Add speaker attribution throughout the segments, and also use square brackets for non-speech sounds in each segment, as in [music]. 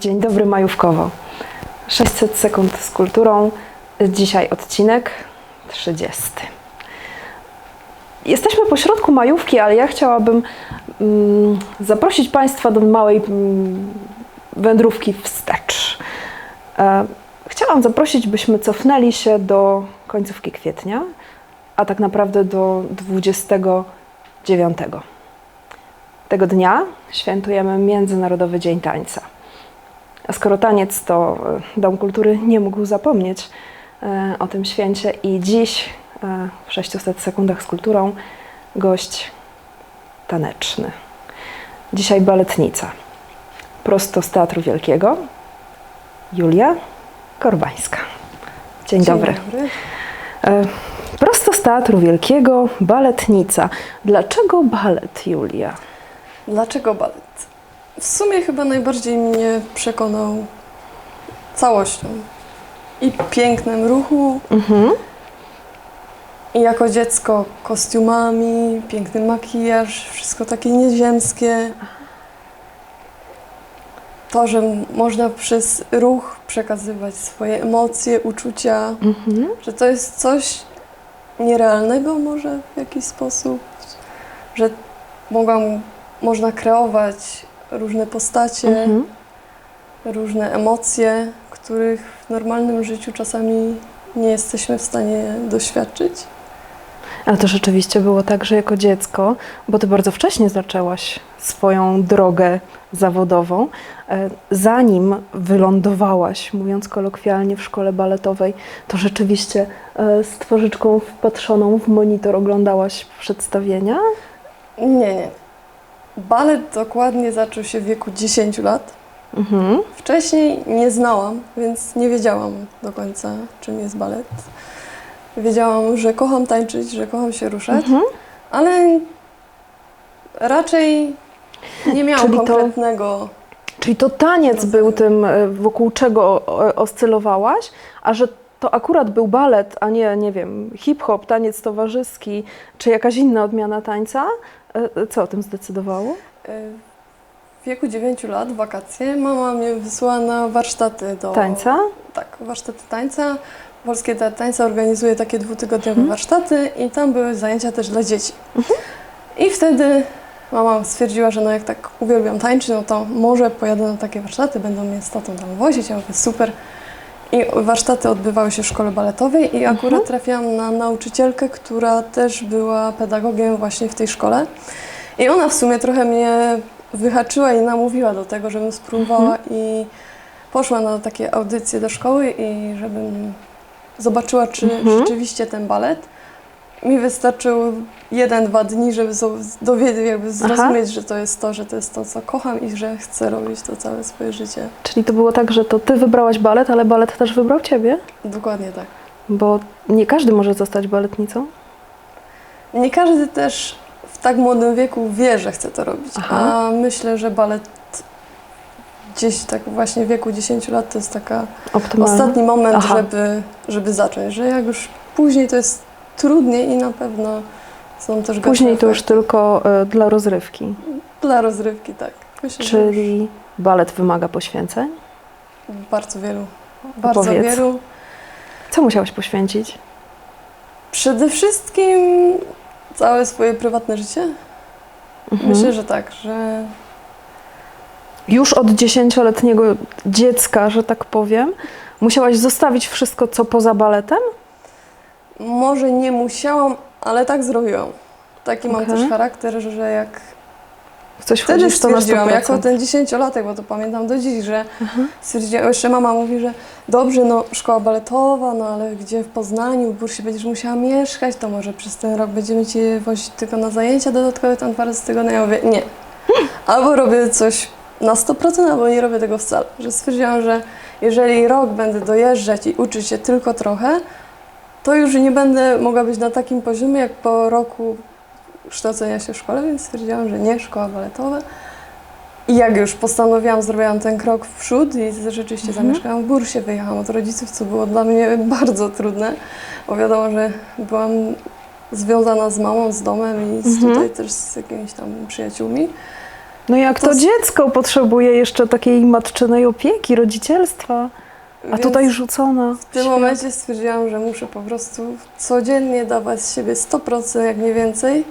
Speaker 1: Dzień dobry majówkowo. 600 sekund z kulturą. Dzisiaj odcinek 30. Jesteśmy po środku majówki, ale ja chciałabym mm, zaprosić Państwa do małej mm, wędrówki wstecz. E, chciałam zaprosić, byśmy cofnęli się do końcówki kwietnia, a tak naprawdę do 29. Tego dnia świętujemy Międzynarodowy Dzień Tańca. A skoro taniec to e, Dom Kultury nie mógł zapomnieć e, o tym święcie i dziś w 600 sekundach z kulturą gość taneczny. Dzisiaj baletnica. Prosto z Teatru Wielkiego Julia Korbańska. Dzień, dobry. E, Prosto z Teatru Wielkiego baletnica. Dlaczego balet, Julia?
Speaker 2: Dlaczego balet? W sumie chyba najbardziej mnie przekonał całością. I pięknem ruchu,
Speaker 1: Mhm.
Speaker 2: i jako dziecko kostiumami, piękny makijaż, wszystko takie nieziemskie. To, że można przez ruch przekazywać swoje emocje, uczucia,
Speaker 1: Mhm.
Speaker 2: że to jest coś nierealnego może w jakiś sposób, że mogłam, można kreować różne postacie,
Speaker 1: Mhm.
Speaker 2: różne emocje, których w normalnym życiu czasami nie jesteśmy w stanie doświadczyć.
Speaker 1: Ale to rzeczywiście było tak, że jako dziecko, bo ty bardzo wcześnie zaczęłaś swoją drogę zawodową, e, zanim wylądowałaś, mówiąc kolokwialnie, w szkole baletowej, to rzeczywiście e, z twarzyczką wpatrzoną w monitor oglądałaś przedstawienia?
Speaker 2: Nie, nie. Balet dokładnie zaczął się w wieku 10 lat.
Speaker 1: Mhm.
Speaker 2: Wcześniej nie znałam, więc nie wiedziałam do końca, czym jest balet. Wiedziałam, że kocham tańczyć, że kocham się ruszać,
Speaker 1: Mhm.
Speaker 2: ale raczej nie miałam
Speaker 1: Czyli to-
Speaker 2: konkretnego.
Speaker 1: Czyli to taniec
Speaker 2: Rozumiem.
Speaker 1: był tym, e, wokół czego e, oscylowałaś, a że to akurat był balet, a nie, nie wiem, hip-hop, taniec towarzyski, czy jakaś inna odmiana tańca, e, co o tym zdecydowało?
Speaker 2: W wieku 9 lat, wakacje, mama mnie wysłała na warsztaty do
Speaker 1: Tańca?
Speaker 2: Tak, warsztaty tańca. Polskie Teatr Tańca organizuje takie dwutygodniowe
Speaker 1: Mhm.
Speaker 2: warsztaty i tam były zajęcia też dla dzieci. I wtedy mama stwierdziła, że no jak tak uwielbiam tańczyć, no to może pojadę na takie warsztaty, będą mnie z tatą tam wozić, ja mówię super. I warsztaty odbywały się w szkole baletowej i akurat
Speaker 1: Mhm.
Speaker 2: trafiłam na nauczycielkę, która też była pedagogiem właśnie w tej szkole. I ona w sumie trochę mnie wyhaczyła i namówiła do tego, żebym spróbowała i poszła na takie audycje do szkoły i żebym zobaczyła, czy
Speaker 1: Mhm.
Speaker 2: rzeczywiście ten balet. Mi wystarczył jeden, dwa dni, żeby dowiedzieć, jakby zrozumieć, że to jest to, że to jest to, co kocham i że chcę robić to całe swoje życie.
Speaker 1: Czyli to było tak, że to ty wybrałaś balet, ale balet też wybrał ciebie?
Speaker 2: Dokładnie tak.
Speaker 1: Bo nie każdy może zostać baletnicą.
Speaker 2: Nie każdy też w tak młodym wieku wie, że chce to robić,
Speaker 1: Aha.
Speaker 2: a myślę, że balet gdzieś tak właśnie w wieku 10 lat to jest taka ostatni moment,
Speaker 1: Aha.
Speaker 2: żeby, żeby zacząć, że jak już później to jest trudniej i na pewno są też gorsze
Speaker 1: Później to już tylko e, dla rozrywki.
Speaker 2: Dla rozrywki, tak. Myślę, że
Speaker 1: Czyli balet wymaga poświęceń.
Speaker 2: bardzo wielu. Bardzo
Speaker 1: Opowiedz.
Speaker 2: wielu.
Speaker 1: Co musiałaś poświęcić?
Speaker 2: Przede wszystkim całe swoje prywatne życie.
Speaker 1: Mhm.
Speaker 2: Myślę, że tak, że
Speaker 1: Już od dziesięcioletniego dziecka, że tak powiem, musiałaś zostawić wszystko, co poza baletem?
Speaker 2: może nie musiałam, ale tak zrobiłam. Taki mam
Speaker 1: Okej.
Speaker 2: też charakter, że jak
Speaker 1: W coś
Speaker 2: wtedy
Speaker 1: wchodzisz, to na 100%.
Speaker 2: stwierdziłam, jako ten dziesięciolatek, bo to pamiętam do dziś, że stwierdziłam, jeszcze mama mówi, że dobrze, no szkoła baletowa, no ale gdzie w Poznaniu, w Bursie będziesz musiała mieszkać, to może przez ten rok będziemy Cię wozić tylko na zajęcia dodatkowe tam dwa razy w tygodniu. Ja mówię, nie. Albo robię coś na 100%, albo nie robię tego wcale. Że stwierdziłam, że jeżeli rok będę dojeżdżać i uczyć się tylko trochę, to już nie będę mogła być na takim poziomie, jak po roku kształcenia się w szkole, więc stwierdziłam, że nie, szkoła baletowa. I jak już postanowiłam, zrobiłam ten krok w przód i rzeczywiście
Speaker 1: Mhm.
Speaker 2: zamieszkałam w Bursie, wyjechałam od rodziców, co było dla mnie [laughs] bardzo trudne, bo wiadomo, że byłam związana z mamą, z domem i z
Speaker 1: Mhm.
Speaker 2: tutaj też z jakimiś tam przyjaciółmi.
Speaker 1: No jak to,
Speaker 2: To
Speaker 1: dziecko potrzebuje jeszcze takiej matczynej opieki, rodzicielstwa, a tutaj rzucona.
Speaker 2: w tym momencie stwierdziłam, że muszę po prostu codziennie dawać z siebie 100%, jak nie więcej.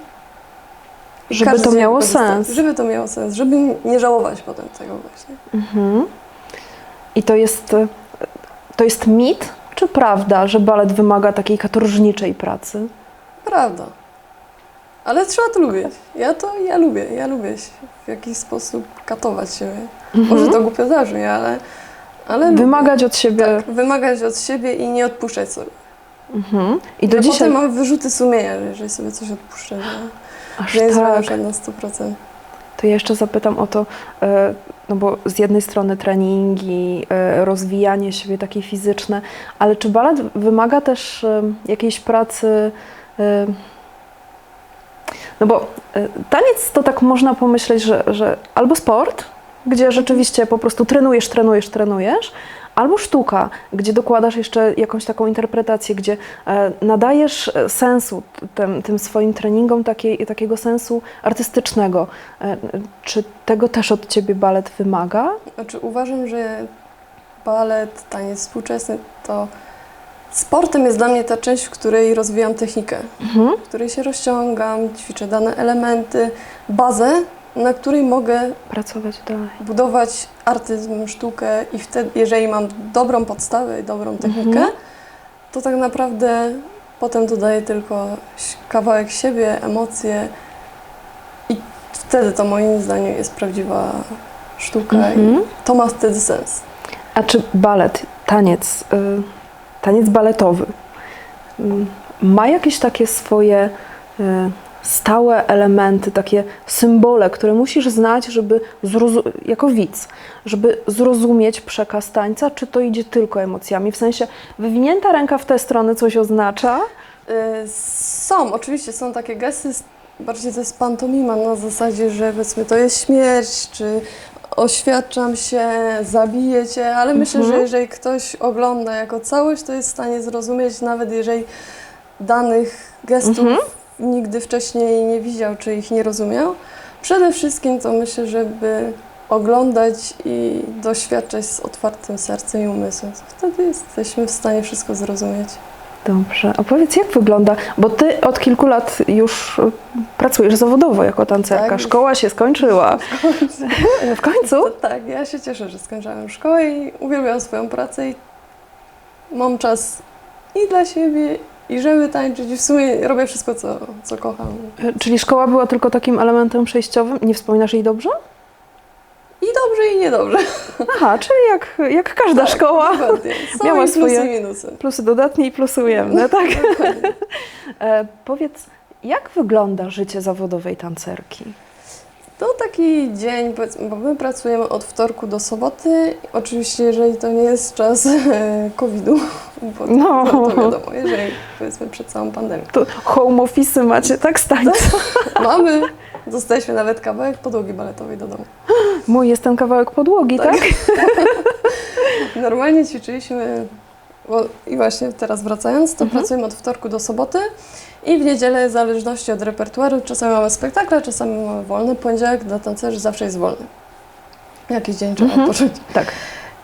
Speaker 1: Żeby to miało sens.
Speaker 2: Żeby to miało sens, żeby nie żałować potem tego właśnie.
Speaker 1: Mhm. I to jest, e, to jest mit czy prawda, że balet wymaga takiej katorżniczej pracy?
Speaker 2: Prawda. Ale trzeba to lubić. Ja to, ja lubię, ja lubię się w jakiś sposób katować siebie. Może to głupio zabrzmi, ale, ale lubię.
Speaker 1: Wymagać od siebie.
Speaker 2: tak, wymagać od siebie i nie odpuszczać sobie.
Speaker 1: Mhm. I do
Speaker 2: ja
Speaker 1: dzisiaj.
Speaker 2: potem mam wyrzuty sumienia, że jeżeli sobie coś odpuszczę, że,
Speaker 1: Aż
Speaker 2: nie
Speaker 1: tak.
Speaker 2: na 100%.
Speaker 1: To ja jeszcze zapytam o to, e, no bo z jednej strony treningi, e, rozwijanie siebie takie fizyczne, ale czy balet wymaga też e, jakiejś pracy? No bo e, taniec to tak można pomyśleć, że, że albo sport, gdzie rzeczywiście po prostu trenujesz, trenujesz, trenujesz, albo sztuka, gdzie dokładasz jeszcze jakąś taką interpretację, gdzie e, nadajesz e, sensu tym, tym swoim treningom, takiej, takiego sensu artystycznego. Czy tego też od ciebie balet wymaga?
Speaker 2: Znaczy uważam, że balet, taniec współczesny to sportem jest dla mnie ta część, w której rozwijam technikę.
Speaker 1: Mhm.
Speaker 2: w której się rozciągam, ćwiczę dane elementy, bazę, na której mogę
Speaker 1: Pracować dalej.
Speaker 2: budować artyzm, sztukę i wtedy, jeżeli mam dobrą podstawę i dobrą technikę,
Speaker 1: Mhm.
Speaker 2: to tak naprawdę potem dodaję tylko kawałek siebie, emocje i wtedy to moim zdaniem jest prawdziwa sztuka
Speaker 1: Mhm.
Speaker 2: i to ma wtedy sens.
Speaker 1: A czy balet, taniec, y, taniec baletowy y, ma jakieś takie swoje y, stałe elementy, takie symbole, które musisz znać, żeby jako widz, żeby zrozumieć przekaz tańca, czy to idzie tylko emocjami? W sensie wywinięta ręka w tę stronę coś oznacza?
Speaker 2: Y, Są, oczywiście są takie gesty, bardziej to jest pantomima na zasadzie, że powiedzmy to jest śmierć, czy oświadczam się, zabiję cię, ale myślę,
Speaker 1: Mhm.
Speaker 2: że jeżeli ktoś ogląda jako całość, to jest w stanie zrozumieć, nawet jeżeli danych gestów
Speaker 1: Mhm.
Speaker 2: nigdy wcześniej nie widział, czy ich nie rozumiał. Przede wszystkim to myślę, żeby oglądać i doświadczać z otwartym sercem i umysłem. Wtedy jesteśmy w stanie wszystko zrozumieć.
Speaker 1: Dobrze, a powiedz jak wygląda, bo ty od kilku lat już y, pracujesz zawodowo jako tancerka,
Speaker 2: Tak.
Speaker 1: szkoła się skończyła. [laughs] W końcu?
Speaker 2: To tak, ja się cieszę, że skończyłam szkołę i uwielbiam swoją pracę i mam czas i dla siebie, i żeby tańczyć. I w sumie robię wszystko, co, co kocham.
Speaker 1: Y, Czyli szkoła była tylko takim elementem przejściowym? Nie wspominasz jej dobrze?
Speaker 2: I dobrze, i niedobrze.
Speaker 1: Aha, czyli jak, jak każda
Speaker 2: Tak,
Speaker 1: szkoła. [laughs] Miała
Speaker 2: plusy
Speaker 1: swoje-
Speaker 2: i minusy.
Speaker 1: Plusy dodatnie i plusy ujemne, tak?
Speaker 2: Dokładnie. [laughs]
Speaker 1: E, powiedz, jak wygląda życie zawodowej tancerki?
Speaker 2: To taki dzień, bo my pracujemy od wtorku do soboty. Oczywiście, jeżeli to nie jest czas e, COVID-u, bo to,
Speaker 1: No.
Speaker 2: no. to wiadomo, jeżeli powiedzmy przed całą pandemią.
Speaker 1: To home office macie, tak stańca. [laughs]
Speaker 2: Mamy, dostaliśmy nawet kawałek podłogi baletowej do domu. [gasps]
Speaker 1: Mój jest ten kawałek podłogi, tak?
Speaker 2: Tak. [laughs] Normalnie ćwiczyliśmy, bo, i właśnie teraz wracając, to
Speaker 1: Mhm.
Speaker 2: pracujemy od wtorku do soboty i w niedzielę, w zależności od repertuaru, czasami mamy spektakle, czasami mamy wolny. Poniedziałek dla tancerzy zawsze jest wolny. Jakiś dzień trzeba
Speaker 1: Mhm.
Speaker 2: odpocząć.
Speaker 1: Tak.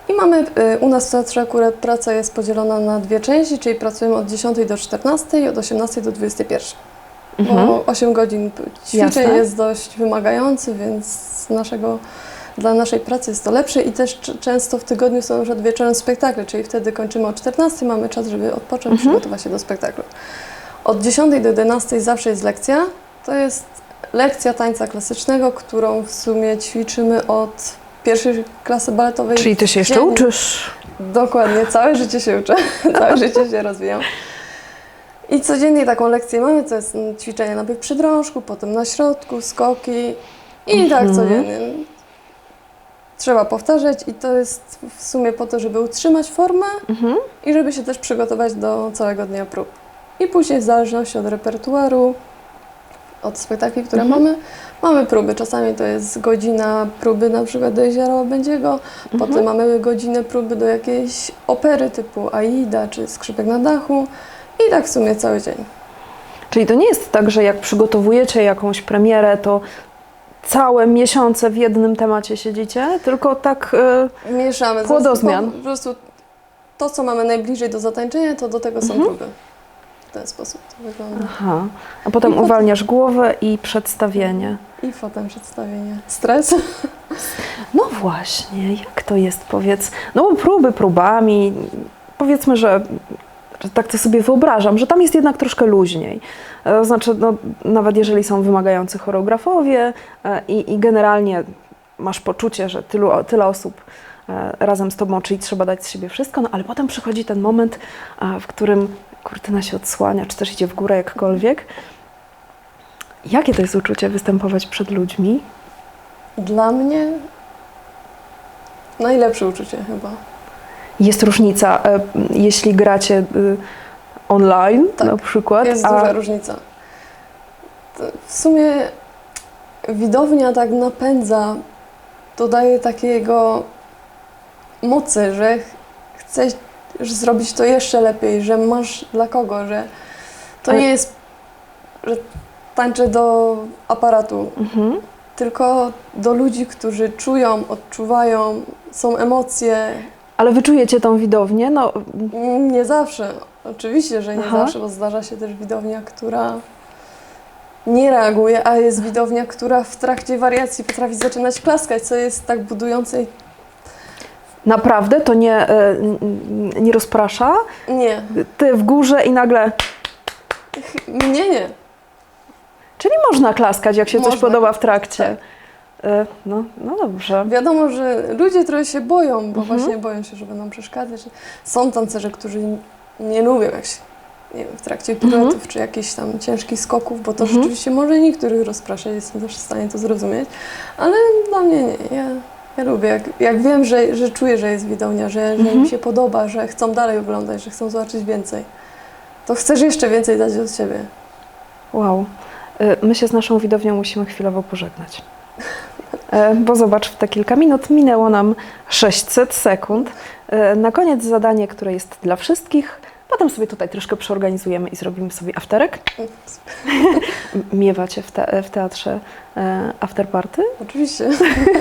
Speaker 2: I mamy, y, u nas w teatrze akurat praca jest podzielona na dwie części, czyli pracujemy od 10 do 14 i od 18 do 21.
Speaker 1: Mhm.
Speaker 2: Bo 8 godzin ćwiczeń
Speaker 1: Jasne.
Speaker 2: jest dość wymagający, więc z naszego, dla naszej pracy jest to lepsze i też często w tygodniu są już od wieczorem spektakle, czyli wtedy kończymy o 14, mamy czas, żeby odpocząć,
Speaker 1: Mhm.
Speaker 2: przygotować się do spektaklu. Od 10 do 11 zawsze jest lekcja. To jest lekcja tańca klasycznego, którą w sumie ćwiczymy od pierwszej klasy baletowej.
Speaker 1: Czyli ty się jeszcze uczysz.
Speaker 2: Dokładnie, całe życie się uczę, [laughs] całe życie się rozwijam. I codziennie taką lekcję mamy, to jest ćwiczenie najpierw przy drążku, potem na środku, skoki i tak
Speaker 1: Mhm.
Speaker 2: codziennie. Trzeba powtarzać i to jest w sumie po to, żeby utrzymać formę
Speaker 1: Mhm.
Speaker 2: i żeby się też przygotować do całego dnia prób. I później w zależności od repertuaru od spektakli, które
Speaker 1: Mhm.
Speaker 2: mamy. Mamy próby, czasami to jest godzina próby na przykład do Jeziora Łabędziego,
Speaker 1: Mhm.
Speaker 2: potem mamy godzinę próby do jakiejś opery typu Aida czy Skrzypek na dachu i tak w sumie cały dzień.
Speaker 1: Czyli to nie jest tak, że jak przygotowujecie jakąś premierę, to całe miesiące w jednym temacie siedzicie, tylko tak. e,
Speaker 2: Mieszamy.
Speaker 1: Płodozmian.
Speaker 2: Po, po prostu to, co mamy najbliżej do zatańczenia, to do tego są
Speaker 1: Mhm.
Speaker 2: próby. W ten sposób to wygląda.
Speaker 1: Aha. A potem
Speaker 2: I potem-
Speaker 1: uwalniasz głowę i przedstawienie.
Speaker 2: I potem przedstawienie. Stres?
Speaker 1: No właśnie, jak to jest, powiedz? No bo próby próbami, powiedzmy, że tak to sobie wyobrażam, że tam jest jednak troszkę luźniej. E, To znaczy, no, nawet jeżeli są wymagający choreografowie e, i, i generalnie masz poczucie, że tylu, tyle osób e, razem z tobą, czyli trzeba dać z siebie wszystko, no ale potem przychodzi ten moment, w którym kurtyna się odsłania, czy też idzie w górę jakkolwiek. Jakie to jest uczucie występować przed ludźmi?
Speaker 2: Dla mnie najlepsze uczucie chyba.
Speaker 1: Jest różnica, e, jeśli gracie y, online
Speaker 2: Tak,
Speaker 1: na przykład,
Speaker 2: Jest
Speaker 1: a
Speaker 2: duża różnica. W sumie widownia tak napędza, dodaje takiego mocy, że ch- chcesz zrobić to jeszcze lepiej, że masz dla kogo, że to
Speaker 1: Ale-
Speaker 2: nie jest, że tańczę do aparatu,
Speaker 1: mhm.
Speaker 2: tylko do ludzi, którzy czują, odczuwają, są emocje.
Speaker 1: Ale wyczujecie tą widownię, no
Speaker 2: Nie zawsze, oczywiście, że nie
Speaker 1: Aha.
Speaker 2: zawsze, bo zdarza się też widownia, która nie reaguje, a jest widownia, która w trakcie wariacji potrafi zaczynać klaskać, co jest tak budujące.
Speaker 1: naprawdę to nie, e, nie rozprasza.
Speaker 2: Nie,
Speaker 1: Ty w górze i nagle,
Speaker 2: mnie nie.
Speaker 1: czyli można klaskać, jak się coś
Speaker 2: Można,
Speaker 1: podoba w trakcie.
Speaker 2: tak.
Speaker 1: E, No, no dobrze.
Speaker 2: Wiadomo, że ludzie trochę się boją, bo
Speaker 1: Mhm.
Speaker 2: właśnie boją się, że będą przeszkadzać. Są tancerze, którzy nie lubią jak się, nie wiem, w trakcie piruetów czy jakichś tam ciężkich skoków, bo to
Speaker 1: Mhm.
Speaker 2: rzeczywiście może niektórych rozprasza, jestem też w stanie to zrozumieć, ale dla mnie nie. Ja, ja lubię, jak, jak wiem, że, że czuję, że jest widownia, że, że
Speaker 1: Mhm.
Speaker 2: im się podoba, że chcą dalej oglądać, że chcą zobaczyć więcej, to chcesz jeszcze więcej dać od siebie.
Speaker 1: Wow. E, My się z naszą widownią musimy chwilowo pożegnać. [laughs] E, Bo zobacz, w te kilka minut minęło nam 600 sekund. E, Na koniec zadanie, które jest dla wszystkich. Potem sobie tutaj troszkę przeorganizujemy i zrobimy sobie afterek. [laughs] Miewacie w, te, w teatrze e, afterparty?
Speaker 2: Oczywiście.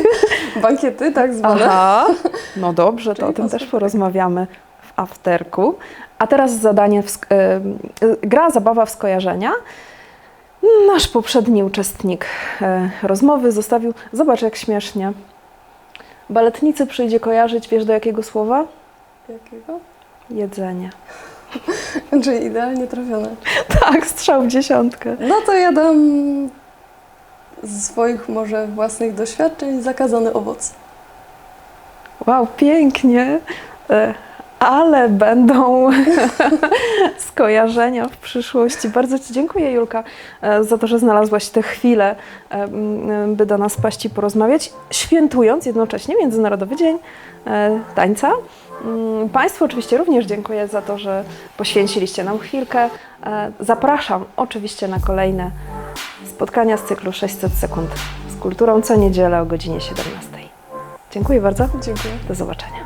Speaker 2: [laughs] Bankiety tak zwane.
Speaker 1: Aha, [laughs] no dobrze, to
Speaker 2: Czyli
Speaker 1: o tym też porozmawiamy w afterku. A teraz zadanie, gra, zabawa w skojarzenia. Nasz poprzedni uczestnik e, rozmowy zostawił, zobacz jak śmiesznie. Baletnicy przyjdzie kojarzyć, wiesz do jakiego słowa?
Speaker 2: Jakiego?
Speaker 1: Jedzenie. [laughs]
Speaker 2: Czyli idealnie trafione.
Speaker 1: Tak, strzał w dziesiątkę.
Speaker 2: No to ja dam z swoich może własnych doświadczeń zakazany owoc.
Speaker 1: Wow, pięknie. E, Ale będą [laughs] skojarzenia w przyszłości. Bardzo Ci dziękuję, Julka, e, za to, że znalazłaś tę chwilę, e, m, by do nas paść i porozmawiać, świętując jednocześnie Międzynarodowy Dzień e, Tańca. Mm, Państwu oczywiście również dziękuję za to, że poświęciliście nam chwilkę. E, Zapraszam oczywiście na kolejne spotkania z cyklu 600 sekund z kulturą co niedzielę o godzinie 17. Dziękuję bardzo.
Speaker 2: Dziękuję.
Speaker 1: Do zobaczenia.